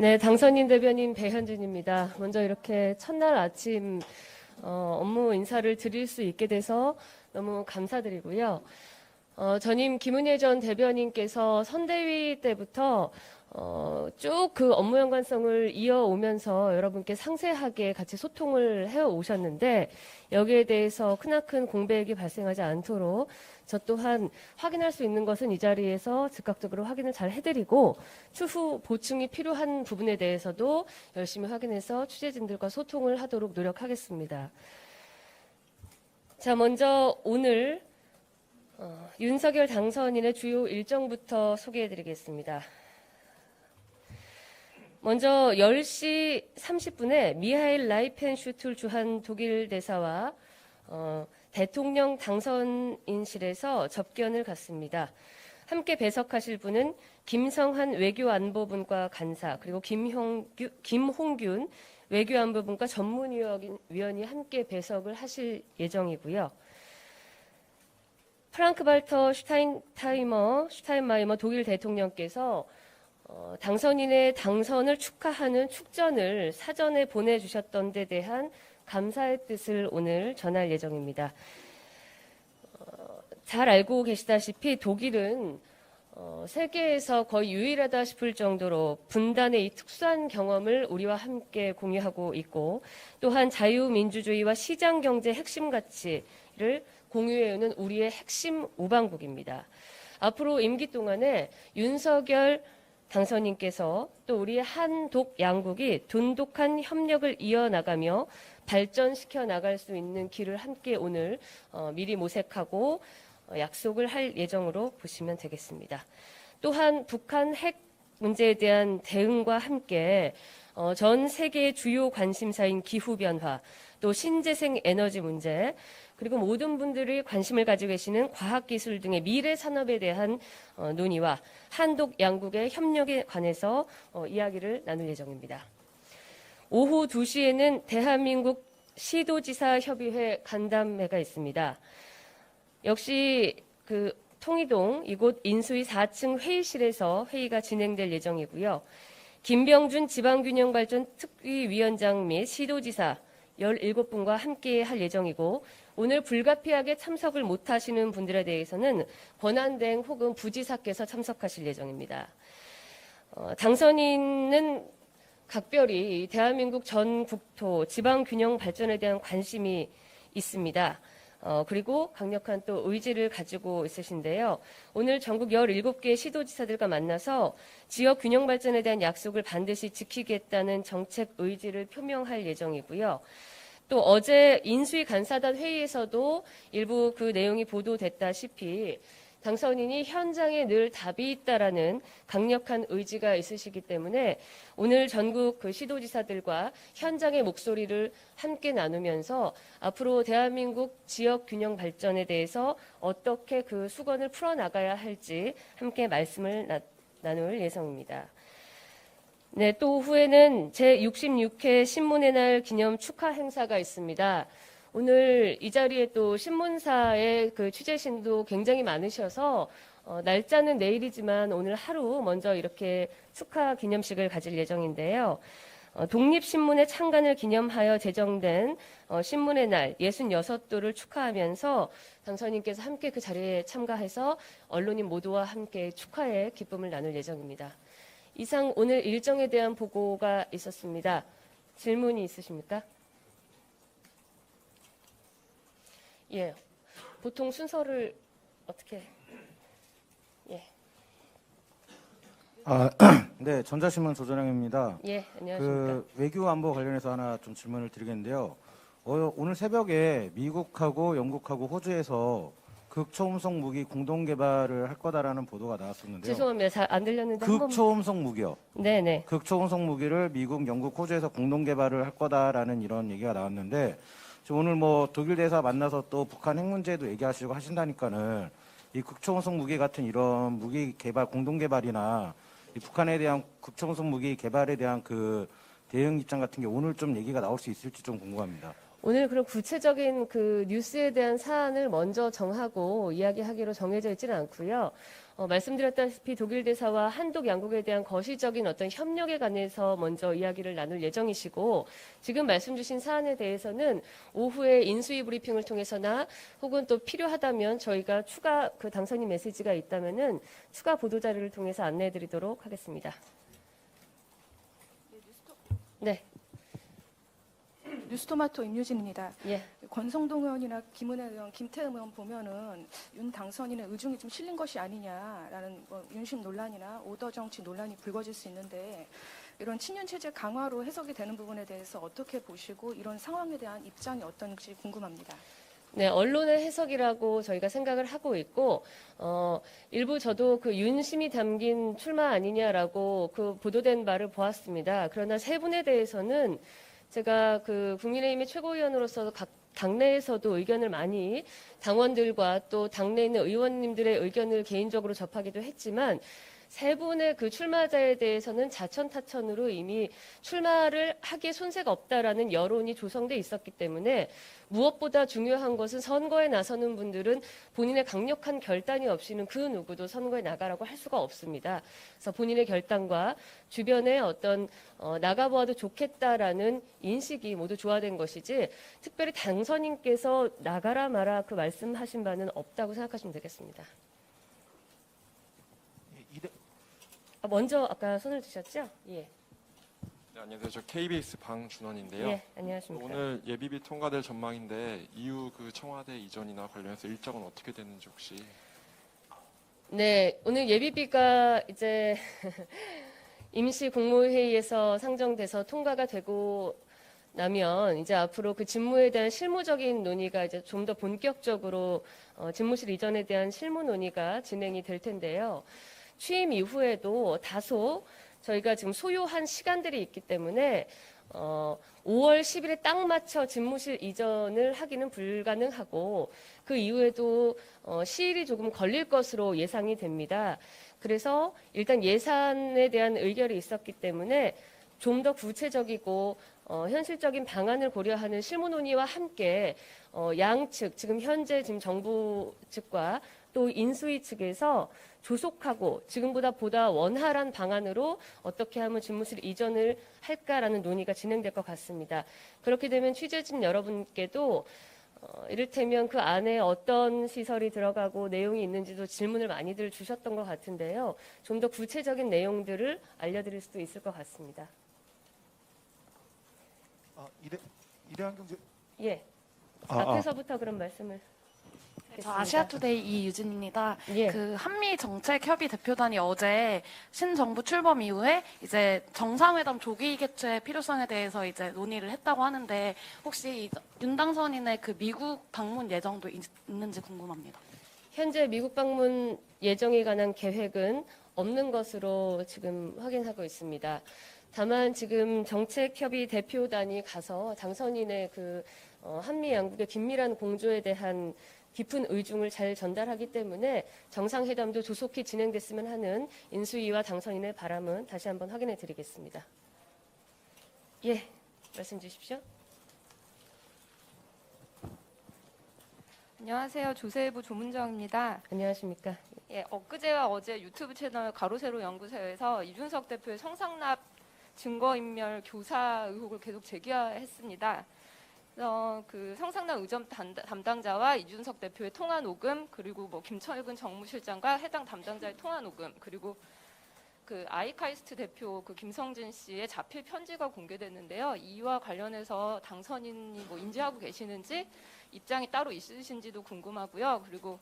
네, 당선인 대변인 배현진입니다. 먼저 이렇게 첫날 아침 어, 업무 인사를 드릴 수 있게 돼서 너무 감사드리고요. 어, 전임 김은혜 전 대변인께서 선대위 때부터 어, 쭉 그 업무 연관성을 이어오면서 여러분께 상세하게 같이 소통을 해 오셨는데 여기에 대해서 크나큰 공백이 발생하지 않도록 저 또한 확인할 수 있는 것은 이 자리에서 즉각적으로 확인을 잘 해드리고 추후 보충이 필요한 부분에 대해서도 열심히 확인해서 취재진들과 소통을 하도록 노력하겠습니다. 자, 먼저 오늘 어, 윤석열 당선인의 주요 일정부터 소개해드리겠습니다. 먼저 10시 30분에 미하일 라이펜슈툴 주한 독일 대사와 어, 대통령 당선인실에서 접견을 갖습니다. 함께 배석하실 분은 김성한 외교안보분과 간사 그리고 김형규, 김홍균 외교안보분과 전문위원이 함께 배석을 하실 예정이고요. 프랑크 발터 슈타인타이머, 슈타인마이머 독일 대통령께서 어, 당선인의 당선을 축하하는 축전을 사전에 보내주셨던 데 대한 감사의 뜻을 오늘 전할 예정입니다. 어, 잘 알고 계시다시피 독일은 어, 세계에서 거의 유일하다 싶을 정도로 분단의 이 특수한 경험을 우리와 함께 공유하고 있고 또한 자유민주주의와 시장경제 핵심 가치를 공유해오는 우리의 핵심 우방국입니다. 앞으로 임기 동안에 윤석열 당선인께서 또 우리의 한독 양국이 돈독한 협력을 이어나가며 발전시켜 나갈 수 있는 길을 함께 오늘 어, 미리 모색하고 어, 약속을 할 예정으로 보시면 되겠습니다. 또한 북한 핵 문제에 대한 대응과 함께 어, 전 세계의 주요 관심사인 기후변화, 또 신재생 에너지 문제, 그리고 모든 분들이 관심을 가지고 계시는 과학기술 등의 미래 산업에 대한 어, 논의와 한독 양국의 협력에 관해서 어, 이야기를 나눌 예정입니다. 오후 2시에는 대한민국 시도지사 협의회 간담회가 있습니다. 역시 그 통이동 이곳 인수위 4층 회의실에서 회의가 진행될 예정이고요. 김병준 지방균형발전 특위위원장 및 시도지사 17분과 함께 할 예정이고 오늘 불가피하게 참석을 못하시는 분들에 대해서는 권한대행 혹은 부지사께서 참석하실 예정입니다. 어, 당선인은 각별히 대한민국 전 국토 지방 균형 발전에 대한 관심이 있습니다. 어, 그리고 강력한 또 의지를 가지고 있으신데요. 오늘 전국 17개 시도지사들과 만나서 지역 균형 발전에 대한 약속을 반드시 지키겠다는 정책 의지를 표명할 예정이고요. 또 어제 인수위 간사단 회의에서도 일부 그 내용이 보도됐다시피 당선인이 현장에 늘 답이 있다라는 강력한 의지가 있으시기 때문에 오늘 전국 그 시도지사들과 현장의 목소리를 함께 나누면서 앞으로 대한민국 지역 균형 발전에 대해서 어떻게 그 수건을 풀어나가야 할지 함께 말씀을 나, 나눌 예정입니다. 네, 또 오후에는 제66회 신문의 날 기념 축하 행사가 있습니다. 오늘 이 자리에 또 신문사의 그 취재진도 굉장히 많으셔서 어, 날짜는 내일이지만 오늘 하루 먼저 이렇게 축하 기념식을 가질 예정인데요. 어, 독립신문의 창간을 기념하여 제정된 어, 신문의 날 66도를 축하하면서 당선인께서 함께 그 자리에 참가해서 언론인 모두와 함께 축하의 기쁨을 나눌 예정입니다. 이상 오늘 일정에 대한 보고가 있었습니다. 질문이 있으십니까? 예. 보통 순서를 어떻게 예. 아, 네, 전자신문 조전영입니다. 예, 안녕하십니까? 그 외교 안보 관련해서 하나 좀 질문을 드리겠는데요. 어, 오늘 새벽에 미국하고 영국하고 호주에서 극초음속 무기 공동 개발을 할 거다라는 보도가 나왔었는데요. 죄송합니다. 잘 안 들렸는데 한 번. 극초음속 무기요. 네, 네. 극초음속 무기를 미국, 영국, 호주에서 공동 개발을 할 거다라는 이런 얘기가 나왔는데 지금 오늘 뭐 독일 대사 만나서 또 북한 핵 문제도 얘기하시고 하신다니까는 이 극초음속 무기 같은 이런 무기 개발 공동 개발이나 이 북한에 대한 극초음속 무기 개발에 대한 그 대응 입장 같은 게 오늘 좀 얘기가 나올 수 있을지 좀 궁금합니다. 오늘 그런 구체적인 그 뉴스에 대한 사안을 먼저 정하고 이야기하기로 정해져 있지는 않고요. 어, 말씀드렸다시피 독일 대사와 한독 양국에 대한 거시적인 어떤 협력에 관해서 먼저 이야기를 나눌 예정이시고 지금 말씀 주신 사안에 대해서는 오후에 인수위 브리핑을 통해서나 혹은 또 필요하다면 저희가 추가 그 당선인 메시지가 있다면은 추가 보도 자료를 통해서 안내해 드리도록 하겠습니다. 네. 뉴스토마토 임유진입니다. 예. 권성동 의원이나 김은혜 의원, 김태흠 의원 보면은 윤 당선인의 의중이 좀 실린 것이 아니냐라는 뭐 윤심 논란이나 오더 정치 논란이 불거질 수 있는데 이런 친윤 체제 강화로 해석이 되는 부분에 대해서 어떻게 보시고 이런 상황에 대한 입장이 어떤지 궁금합니다. 네, 언론의 해석이라고 저희가 생각을 하고 있고, 어, 일부 저도 그 윤심이 담긴 출마 아니냐라고 그 보도된 바를 보았습니다. 그러나 세 분에 대해서는 제가 그 국민의힘의 최고위원으로서 각 당내에서도 의견을 많이 당원들과 또 당내에 있는 의원님들의 의견을 개인적으로 접하기도 했지만 세 분의 그 출마자에 대해서는 자천타천으로 이미 출마를 하기에 손색가 없다라는 여론이 조성돼 있었기 때문에 무엇보다 중요한 것은 선거에 나서는 분들은 본인의 강력한 결단이 없이는 그 누구도 선거에 나가라고 할 수가 없습니다. 그래서 본인의 결단과 주변에 어떤 어, 나가보아도 좋겠다라는 인식이 모두 조화된 것이지 특별히 당선인께서 나가라 마라 그 말씀하신 바는 없다고 생각하시면 되겠습니다. 이대- 아, 먼저 아까 손을 드셨죠? 예. 네, 안녕하세요. 저 KBS 방준원인데요. 예, 안녕하십니까. 오늘 예비비 통과될 전망인데 이후 그 청와대 이전이나 관련해서 일정은 어떻게 되는지 혹시 네, 오늘 예비비가 이제 임시 국무회의에서 상정돼서 통과가 되고 나면 이제 앞으로 그 직무에 대한 실무적인 논의가 이제 좀 더 본격적으로 어, 집무실 이전에 대한 실무 논의가 진행이 될 텐데요. 취임 이후에도 다소 저희가 지금 소요한 시간들이 있기 때문에 어, 5월 10일에 딱 맞춰 집무실 이전을 하기는 불가능하고 그 이후에도 어, 시일이 조금 걸릴 것으로 예상이 됩니다. 그래서 일단 예산에 대한 의결이 있었기 때문에 좀 더 구체적이고 어, 현실적인 방안을 고려하는 실무 논의와 함께 어, 양측 지금 현재 지금 정부 측과 또 인수위 측에서 조속하고 지금보다 보다 원활한 방안으로 어떻게 하면 집무실 이전을 할까라는 논의가 진행될 것 같습니다. 그렇게 되면 취재진 여러분께도 어, 이를테면 그 안에 어떤 시설이 들어가고 내용이 있는지도 질문을 많이들 주셨던 것 같은데요. 좀 더 구체적인 내용들을 알려드릴 수도 있을 것 같습니다. 아, 이대 이대한 경제 예. 아, 아. 앞에서부터 그런 말씀을 저. 아시아투데이 이유진입니다. 예. 그 한미 정책 협의 대표단이 어제 신정부 출범 이후에 이제 정상회담 조기 개최 필요성에 대해서 이제 논의를 했다고 하는데 혹시 이 윤당선인의 그 미국 방문 예정도 있, 있는지 궁금합니다. 현재 미국 방문 예정에 관한 계획은 없는 것으로 지금 확인하고 있습니다. 다만 지금 정책협의 대표단이 가서 당선인의 그 어, 한미 양국의 긴밀한 공조에 대한 깊은 의중을 잘 전달하기 때문에 정상회담도 조속히 진행됐으면 하는 인수위와 당선인의 바람은 다시 한번 확인해 드리겠습니다. 예, 말씀 주십시오. 안녕하세요. 조세부 조문정입니다. 안녕하십니까. 예, 엊그제와 어제 유튜브 채널 가로세로 연구소에서 이준석 대표의 성상납 증거인멸 교사 의혹을 계속 제기했습니다. 그래서 그 성상납 의전 담- 담당자와 이준석 대표의 통화 녹음 그리고 뭐 김철근 정무실장과 해당 담당자의 통화 녹음 그리고 그 아이카이스트 대표 그 김성진 씨의 자필 편지가 공개됐는데요. 이와 관련해서 당선인이 뭐 인지하고 계시는지 입장이 따로 있으신지도 궁금하고요. 그리고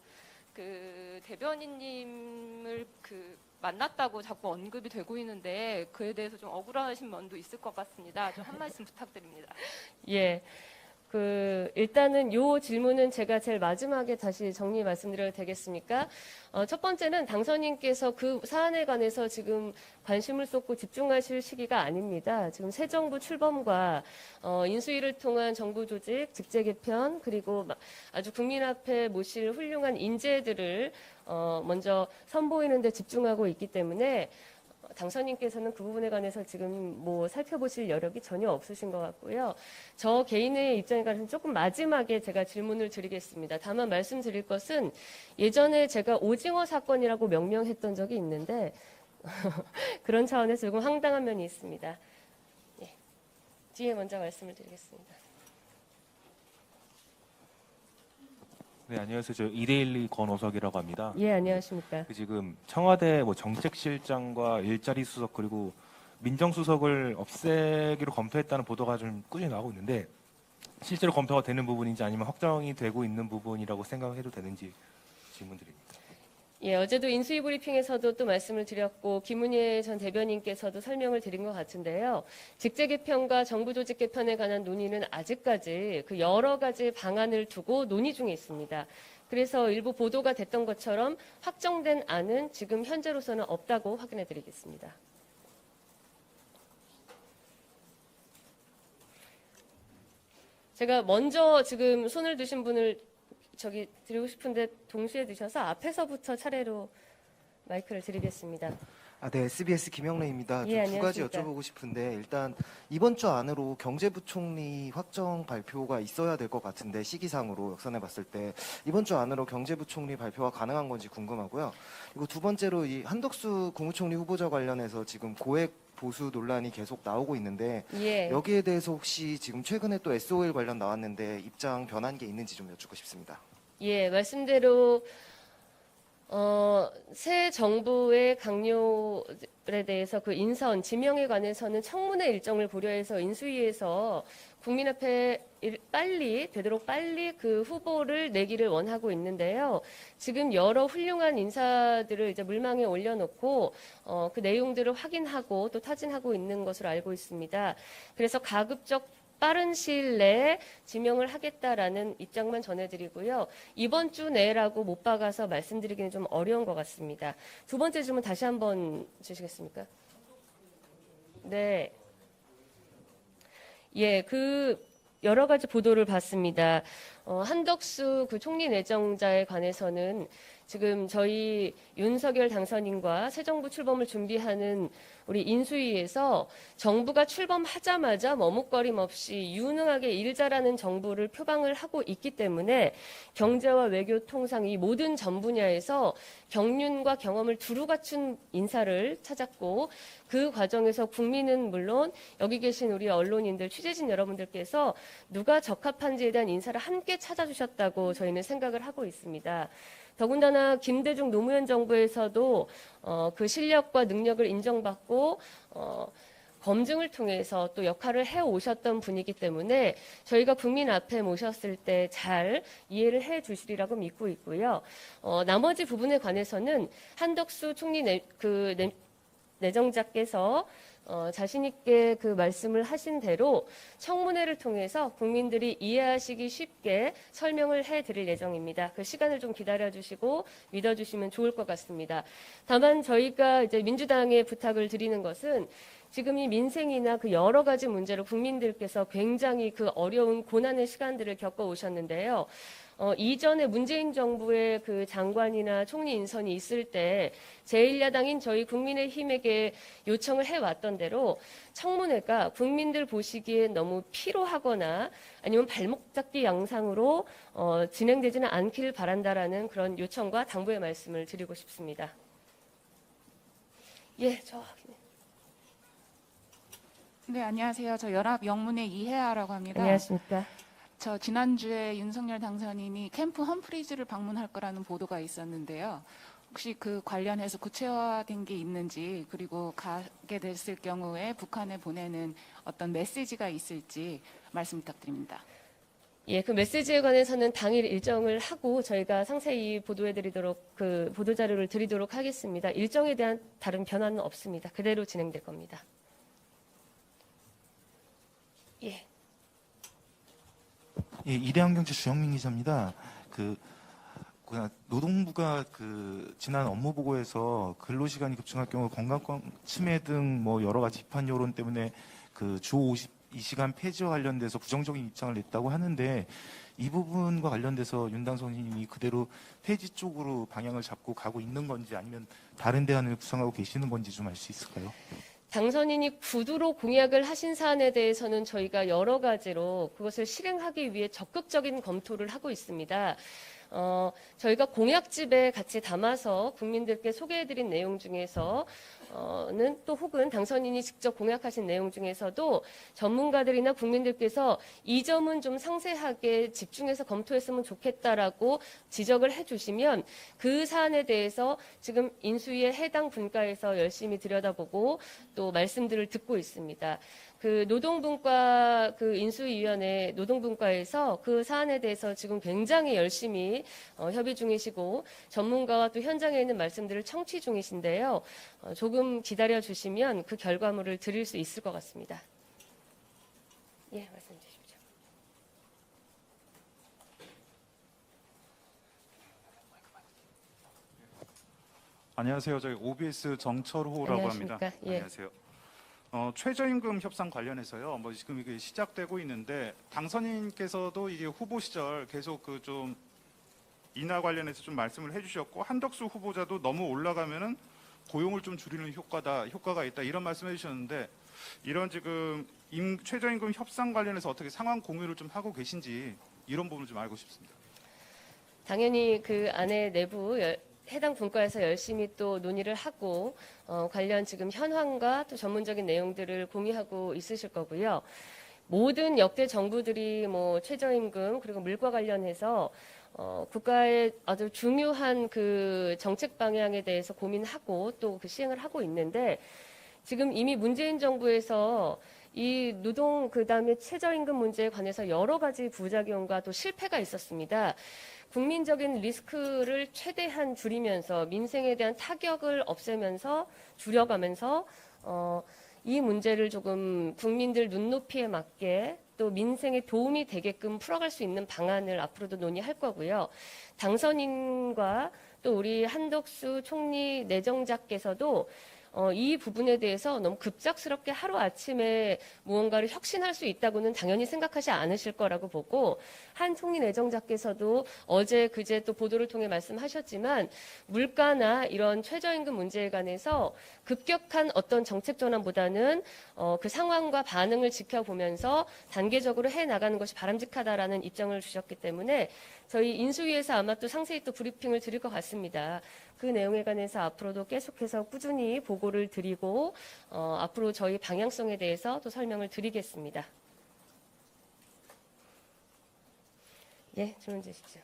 그 대변인님을 그 만났다고 자꾸 언급이 되고 있는데 그에 대해서 좀 억울하신 면도 있을 것 같습니다. 좀 한 말씀 부탁드립니다. 예. 그 일단은 요 질문은 제가 제일 마지막에 다시 정리 말씀드려도 되겠습니까? 어, 첫 번째는 당선인께서 그 사안에 관해서 지금 관심을 쏟고 집중하실 시기가 아닙니다. 지금 새 정부 출범과 어, 인수위를 통한 정부 조직 직제 개편 그리고 마- 아주 국민 앞에 모실 훌륭한 인재들을 어, 먼저 선보이는 데 집중하고 있기 때문에 당선인께서는 그 부분에 관해서 지금 뭐 살펴보실 여력이 전혀 없으신 것 같고요. 저 개인의 입장에 관해서는 조금 마지막에 제가 질문을 드리겠습니다. 다만 말씀드릴 것은 예전에 제가 오징어 사건이라고 명명했던 적이 있는데 그런 차원에서 조금 황당한 면이 있습니다. 예. 뒤에 먼저 말씀을 드리겠습니다. 네, 안녕하세요. 저 이데일리 권오석이라고 합니다. 예, 안녕하십니까. 그 지금 청와대 뭐 정책실장과 일자리 수석 그리고 민정수석을 없애기로 검토했다는 보도가 좀 꾸준히 나오고 있는데 실제로 검토가 되는 부분인지 아니면 확정이 되고 있는 부분이라고 생각해도 되는지 질문드립니다. 예, 어제도 인수위 브리핑에서도 또 말씀을 드렸고 김은혜 전 대변인께서도 설명을 드린 것 같은데요. 직제 개편과 정부 조직 개편에 관한 논의는 아직까지 그 여러 가지 방안을 두고 논의 중에 있습니다. 그래서 일부 보도가 됐던 것처럼 확정된 안은 지금 현재로서는 없다고 확인해 드리겠습니다. 제가 먼저 지금 손을 드신 분을 저기 드리고 싶은데 동시에 드셔서 앞에서부터 차례로 마이크를 드리겠습니다. 아, 네, SBS 김영래입니다. 예, 좀두 가지 안녕하십니까. 여쭤보고 싶은데 일단 이번 주 안으로 경제부총리 확정 발표가 있어야 될 것 같은데 시기상으로 역선해 봤을 때 이번 주 안으로 경제부총리 발표가 가능한 건지 궁금하고요. 그리고 두 번째로 이 한덕수 국무총리 후보자 관련해서 지금 고액 보수 논란이 계속 나오고 있는데 예. 여기에 대해서 혹시 지금 최근에 또 SOL 관련 나왔는데 입장 변한 게 있는지 좀 여쭙고 싶습니다. 예, 말씀대로 어, 새 정부의 강요에 대해서 그 인선, 지명에 관해서는 청문회 일정을 고려해서 인수위에서 국민 앞에 일- 빨리 되도록 빨리 그 후보를 내기를 원하고 있는데요. 지금 여러 훌륭한 인사들을 이제 물망에 올려놓고 어, 그 내용들을 확인하고 또 타진하고 있는 것으로 알고 있습니다. 그래서 가급적 빠른 시일 내에 지명을 하겠다라는 입장만 전해드리고요. 이번 주 내라고 못 박아서 말씀드리기는 좀 어려운 것 같습니다. 두 번째 질문 다시 한번 주시겠습니까? 네. 예, 그 여러 가지 보도를 봤습니다. 어, 한덕수 그 총리 내정자에 관해서는 지금 저희 윤석열 당선인과 새 정부 출범을 준비하는 우리 인수위에서 정부가 출범하자마자 머뭇거림 없이 유능하게 일 잘하는 정부를 표방을 하고 있기 때문에 경제와 외교 통상 이 모든 전 분야에서 경륜과 경험을 두루 갖춘 인사를 찾았고 그 과정에서 국민은 물론 여기 계신 우리 언론인들 취재진 여러분들께서 누가 적합한지에 대한 인사를 함께 찾아주셨다고 저희는 생각을 하고 있습니다. 더군다나 김대중 노무현 정부에서도 어, 그 실력과 능력을 인정받고 어, 검증을 통해서 또 역할을 해 오셨던 분이기 때문에 저희가 국민 앞에 모셨을 때 잘 이해를 해 주시리라고 믿고 있고요. 어, 나머지 부분에 관해서는 한덕수 총리 내, 그 내, 내정자께서 어, 자신 있게 그 말씀을 하신 대로 청문회를 통해서 국민들이 이해하시기 쉽게 설명을 해 드릴 예정입니다. 그 시간을 좀 기다려 주시고 믿어 주시면 좋을 것 같습니다. 다만 저희가 이제 민주당에 부탁을 드리는 것은 지금 이 민생이나 그 여러 가지 문제로 국민들께서 굉장히 그 어려운 고난의 시간들을 겪어 오셨는데요. 어, 이전에 문재인 정부의 그 장관이나 총리 인선이 있을 때 제1야당인 저희 국민의힘에게 요청을 해왔던 대로 청문회가 국민들 보시기에 너무 피로하거나 아니면 발목 잡기 양상으로 어, 진행되지는 않기를 바란다라는 그런 요청과 당부의 말씀을 드리고 싶습니다. 예, 저 네, 안녕하세요. 저 연합 영문의 이혜아라고 합니다. 안녕하십니까? 저 지난주에 윤석열 당선인이 캠프 험프리즈를 방문할 거라는 보도가 있었는데요. 혹시 그 관련해서 구체화된 게 있는지 그리고 가게 됐을 경우에 북한에 보내는 어떤 메시지가 있을지 말씀 부탁드립니다. 예, 그 메시지에 관해서는 당일 일정을 하고 저희가 상세히 보도해드리도록 그 보도 자료를 드리도록 하겠습니다. 일정에 대한 다른 변화는 없습니다. 그대로 진행될 겁니다. 예. 예, 이대한경제 주영민 기자입니다. 그 노동부가 그 지난 업무 보고에서 근로 시간이 급증할 경우 건강권 침해 등 뭐 여러 가지 비판 여론 때문에 그주이 시간 폐지와 관련돼서 부정적인 입장을 냈다고 하는데 이 부분과 관련돼서 윤당선님이 그대로 폐지 쪽으로 방향을 잡고 가고 있는 건지 아니면 다른 대안을 구상하고 계시는 건지 좀 알 수 있을까요? 당선인이 구두로 공약을 하신 사안에 대해서는 저희가 여러 가지로 그것을 실행하기 위해 적극적인 검토를 하고 있습니다. 어, 저희가 공약집에 같이 담아서 국민들께 소개해드린 내용 중에서 어는 또 혹은 당선인이 직접 공약하신 내용 중에서도 전문가들이나 국민들께서 이 점은 좀 상세하게 집중해서 검토했으면 좋겠다라고 지적을 해주시면 그 사안에 대해서 지금 인수위의 해당 분과에서 열심히 들여다보고 또 말씀들을 듣고 있습니다. 그 노동분과 그 인수위원회 노동분과에서 그 사안에 대해서 지금 굉장히 열심히 어, 협의 중이시고 전문가와 또 현장에 있는 말씀들을 청취 중이신데요. 어, 조금 기다려 주시면 그 결과물을 드릴 수 있을 것 같습니다. 예, 말씀 주십시오. 안녕하세요. 저희 OBS 정철호라고 합니다. 안녕하십니까? 예. 안녕하세요. 어, 최저임금 협상 관련해서요. 뭐 지금 이게 시작되고 있는데 당선인께서도 이게 후보 시절 계속 그 좀 인하 관련해서 좀 말씀을 해주셨고 한덕수 후보자도 너무 올라가면은 고용을 좀 줄이는 효과다, 효과가 있다 이런 말씀해 주셨는데 이런 지금 임, 최저임금 협상 관련해서 어떻게 상황 공유를 좀 하고 계신지 이런 부분을 좀 알고 싶습니다. 당연히 그 안에 내부 열- 해당 분과에서 열심히 또 논의를 하고 어, 관련 지금 현황과 또 전문적인 내용들을 공유하고 있으실 거고요. 모든 역대 정부들이 뭐 최저임금 그리고 물과 관련해서 어, 국가의 아주 중요한 그 정책 방향에 대해서 고민하고 또 그 시행을 하고 있는데 지금 이미 문재인 정부에서 이 노동 그다음에 최저임금 문제에 관해서 여러 가지 부작용과 또 실패가 있었습니다. 국민적인 리스크를 최대한 줄이면서 민생에 대한 타격을 없애면서 줄여가면서 어, 이 문제를 조금 국민들 눈높이에 맞게 또 민생에 도움이 되게끔 풀어갈 수 있는 방안을 앞으로도 논의할 거고요. 당선인과 또 우리 한덕수 총리 내정자께서도 어, 이 부분에 대해서 너무 급작스럽게 하루 아침에 무언가를 혁신할 수 있다고는 당연히 생각하지 않으실 거라고 보고 한 총리 내정자께서도 어제 그제 또 보도를 통해 말씀하셨지만 물가나 이런 최저임금 문제에 관해서 급격한 어떤 정책 전환보다는 어, 그 상황과 반응을 지켜보면서 단계적으로 해 나가는 것이 바람직하다라는 입장을 주셨기 때문에 저희 인수위에서 아마 또 상세히 또 브리핑을 드릴 것 같습니다. 그 내용에 관해서 앞으로도 계속해서 꾸준히 보고를 드리고 어, 앞으로 저희 방향성에 대해서 또 설명을 드리겠습니다. 예, 질문 주십시오.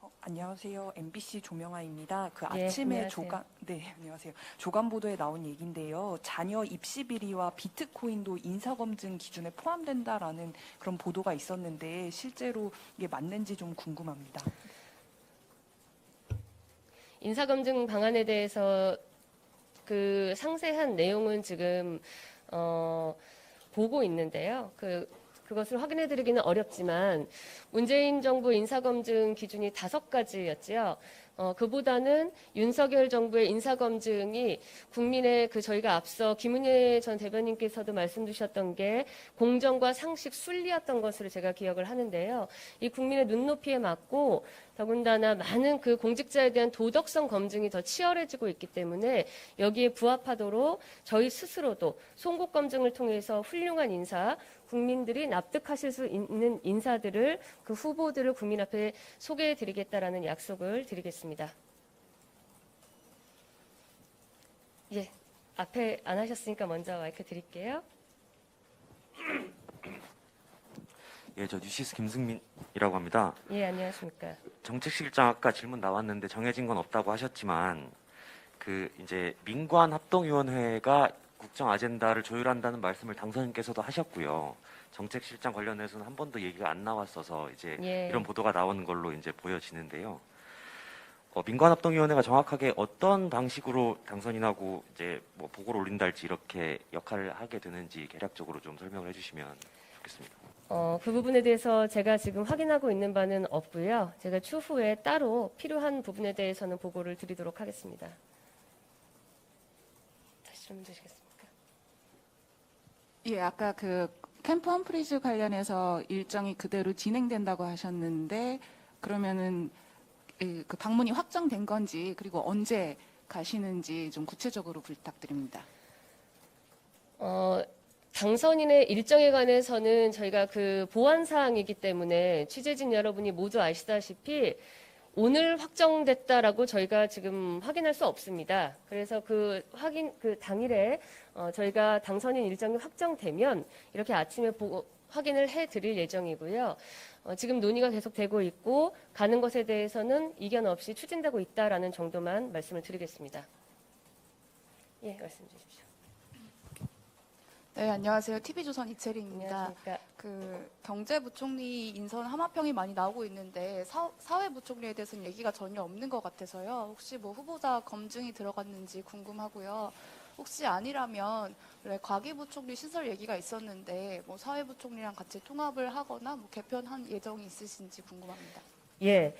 어, 안녕하세요. MBC 조명아입니다. 그 예, 아침에 안녕하세요. 조간 네 안녕하세요. 조간 보도에 나온 얘긴데요. 자녀 입시 비리와 비트코인도 인사 검증 기준에 포함된다라는 그런 보도가 있었는데 실제로 이게 맞는지 좀 궁금합니다. 인사검증 방안에 대해서 그 상세한 내용은 지금 어, 보고 있는데요. 그 그것을 확인해 드리기는 어렵지만 문재인 정부 인사검증 기준이 다섯 가지였지요. 어, 그보다는 윤석열 정부의 인사검증이 국민의 그 저희가 앞서 김은혜 전 대변인께서도 말씀 주셨던 게 공정과 상식 순리였던 것으로 제가 기억을 하는데요. 이 국민의 눈높이에 맞고 더군다나 많은 그 공직자에 대한 도덕성 검증이 더 치열해지고 있기 때문에 여기에 부합하도록 저희 스스로도 송곳 검증을 통해서 훌륭한 인사, 국민들이 납득하실 수 있는 인사들을 그 후보들을 국민 앞에 소개해 드리겠다라는 약속을 드리겠습니다. 예, 앞에 안 하셨으니까 먼저 마이크 드릴게요. 예, 저 뉴시스 김승민이라고 합니다. 예, 안녕하십니까. 정책실장 아까 질문 나왔는데 정해진 건 없다고 하셨지만 그 이제 민관 합동위원회가 국정 아젠다를 조율한다는 말씀을 당선인께서도 하셨고요. 정책실장 관련해서는 한 번도 얘기가 안 나왔어서 이제 예. 이런 보도가 나오는 걸로 이제 보여지는데요. 어, 민관합동위원회가 정확하게 어떤 방식으로 당선인하고 이제 뭐 보고를 올린달지 이렇게 역할을 하게 되는지 개략적으로 좀 설명을 해주시면 좋겠습니다. 어, 그 부분에 대해서 제가 지금 확인하고 있는 바는 없고요. 제가 추후에 따로 필요한 부분에 대해서는 보고를 드리도록 하겠습니다. 다시 질문 주시겠습니까? 예, 아까 그 캠프 험프리즈 관련해서 일정이 그대로 진행된다고 하셨는데 그러면은 이- 그 방문이 확정된 건지 그리고 언제 가시는지 좀 구체적으로 부탁드립니다. 어, 당선인의 일정에 관해서는 저희가 그 보완 사항이기 때문에 취재진 여러분이 모두 아시다시피 오늘 확정됐다라고 저희가 지금 확인할 수 없습니다. 그래서 그 확인 그 당일에 어, 저희가 당선인 일정이 확정되면 이렇게 아침에 보고 확인을 해 드릴 예정이고요. 어, 지금 논의가 계속되고 있고 가는 것에 대해서는 이견 없이 추진되고 있다라는 정도만 말씀을 드리겠습니다. 예, 말씀 주십시오. 네, 안녕하세요. TV조선 이채리입니다. 안녕하십니까. 그 경제부총리 인선 하마평이 많이 나오고 있는데 사, 사회부총리에 대해서는 얘기가 전혀 없는 것 같아서요. 혹시 뭐 후보자 검증이 들어갔는지 궁금하고요. 혹시 아니라면 원래 과기부총리 시설 얘기가 있었는데 뭐 사회부총리랑 같이 통합을 하거나 뭐 개편한 예정이 있으신지 궁금합니다. 예.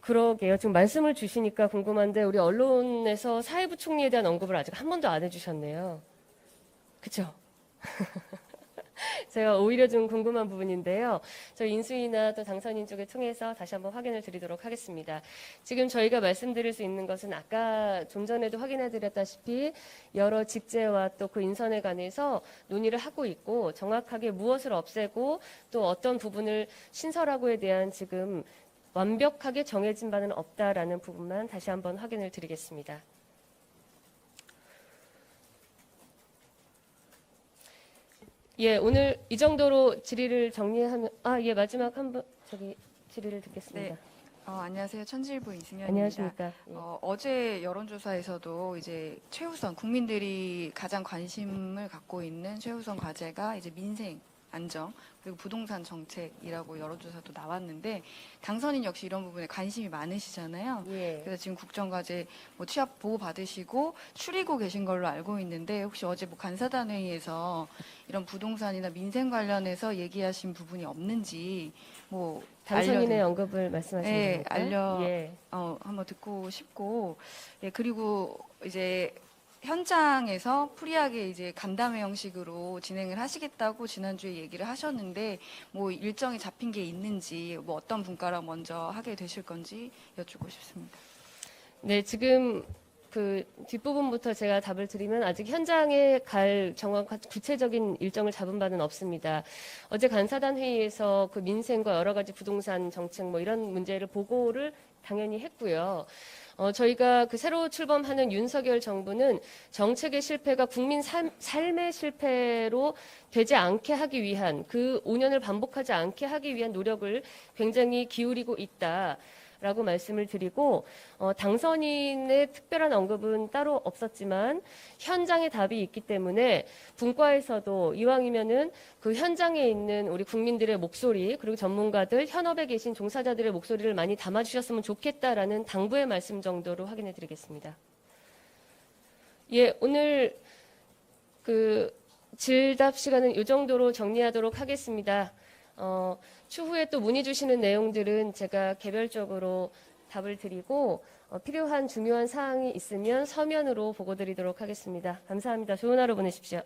그러게요. 지금 말씀을 주시니까 궁금한데 우리 언론에서 사회부 총리에 대한 언급을 아직 한 번도 안 해주셨네요. 그쵸? 제가 오히려 좀 궁금한 부분인데요. 저희 인수위나 또 당선인 쪽을 통해서 다시 한번 확인을 드리도록 하겠습니다. 지금 저희가 말씀드릴 수 있는 것은 아까 좀 전에도 확인해 드렸다시피 여러 직제와 또 그 인선에 관해서 논의를 하고 있고 정확하게 무엇을 없애고 또 어떤 부분을 신설하고에 대한 지금 완벽하게 정해진 바는 없다라는 부분만 다시 한번 확인을 드리겠습니다. 예, 오늘 이 정도로 질의를 정리하면 아, 예, 마지막 한 분 저기 질의를 듣겠습니다. 네. 어, 안녕하세요. 천지일보 이승현입니다. 안녕하십니까? 예. 어, 어제 여론조사에서도 이제 최우선 국민들이 가장 관심을 갖고 있는 최우선 과제가 이제 민생 안정 그리고 부동산 정책이라고 여론조사도 나왔는데 당선인 역시 이런 부분에 관심이 많으시잖아요. 예. 그래서 지금 국정과제 뭐 취업 보고 받으시고 추리고 계신 걸로 알고 있는데 혹시 어제 뭐 간사단 회의에서 이런 부동산이나 민생 관련해서 얘기하신 부분이 없는지 뭐 당선인의 알려- 언급을 말씀하시는 네, 겁니까? 알려 예. 어, 한번 듣고 싶고 예, 그리고 이제 현장에서 프리하게 이제 간담회 형식으로 진행을 하시겠다고 지난주에 얘기를 하셨는데 뭐 일정이 잡힌 게 있는지 뭐 어떤 분과랑 먼저 하게 되실 건지 여쭙고 싶습니다. 네, 지금 그 뒷부분부터 제가 답을 드리면 아직 현장에 갈 정확한 구체적인 일정을 잡은 바는 없습니다. 어제 간사단 회의에서 그 민생과 여러 가지 부동산 정책 뭐 이런 문제를 보고를 당연히 했고요. 어, 저희가 그 새로 출범하는 윤석열 정부는 정책의 실패가 국민 삶, 삶의 실패로 되지 않게 하기 위한 그 5년을 반복하지 않게 하기 위한 노력을 굉장히 기울이고 있다. 라고 말씀을 드리고 어, 당선인의 특별한 언급은 따로 없었지만 현장에 답이 있기 때문에 분과에서도 이왕이면은 그 현장에 있는 우리 국민들의 목소리 그리고 전문가들 현업에 계신 종사자들의 목소리를 많이 담아주셨으면 좋겠다라는 당부의 말씀 정도로 확인해 드리겠습니다. 예, 오늘 그 질답 시간은 이 정도로 정리하도록 하겠습니다. 어, 추후에 또 문의 주시는 내용들은 제가 개별적으로 답을 드리고 어, 필요한 중요한 사항이 있으면 서면으로 보고 드리도록 하겠습니다. 감사합니다. 좋은 하루 보내십시오.